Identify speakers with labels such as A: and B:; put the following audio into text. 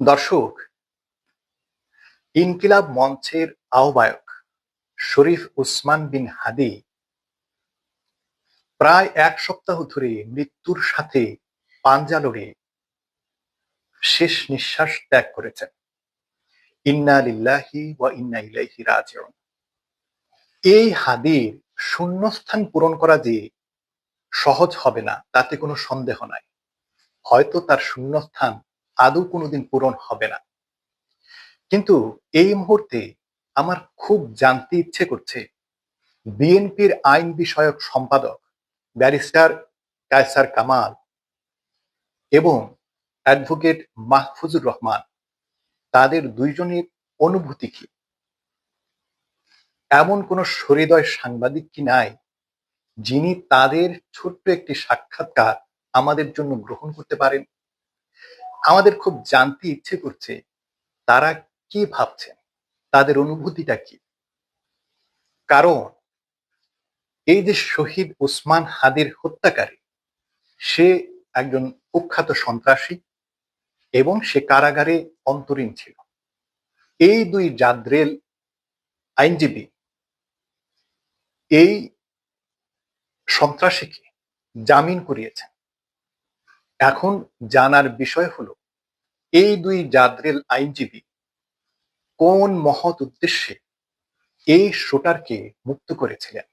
A: দর্শক, ইনকিলাব মঞ্চের আহ্বায়ক শরীফ উসমান বিন হাদি প্রায় এক সপ্তাহ ধরে মৃত্যুর সাথে পাঞ্জা লড়ে শেষ নিঃশ্বাস ত্যাগ করেছেন। ইন্না লিল্লাহি ওয়া ইন্না ইলাইহি রাজিউন। এই হাদির শূন্যস্থান পূরণ করা যে সহজ হবে না, তাতে কোনো সন্দেহ নাই। হয়তো তার শূন্যস্থান আদৌ কোনোদিন পূরণ হবে না। কিন্তু এই মুহূর্তে আমার খুব জানতে ইচ্ছে করছে, বিএনপির আইন বিষয়ক সম্পাদক ব্যারিস্টার কায়সার কামাল এবং অ্যাডভোকেট মাহফুজুর রহমান, তাদের দুইজনের অনুভূতি কি? এমন কোন সহৃদয় সাংবাদিক কি নাই, যিনি তাদের ছোট্ট একটি সাক্ষাৎকার আমাদের জন্য গ্রহণ করতে পারেন? আমাদের খুব জানতে ইচ্ছে করছে তারা কি ভাবছেন? তাদের অনুভূতিটা কি? কারণ এই যে শহীদ ওসমান হাদির হত্যাকারী, সে একজন কুখ্যাত সন্ত্রাসী এবং সে কারাগারে অন্তরীণ ছিল। এই দুই জাদ্রেল আইনজীবী এই সন্ত্রাসীকে জামিন করিয়েছেন। এখন জানার বিষয় হলো, এই দুই জাদ্রেল আইনজীবী কোন মহৎ উদ্দেশ্যে এই শোটারকে মুক্ত করেছিলেন?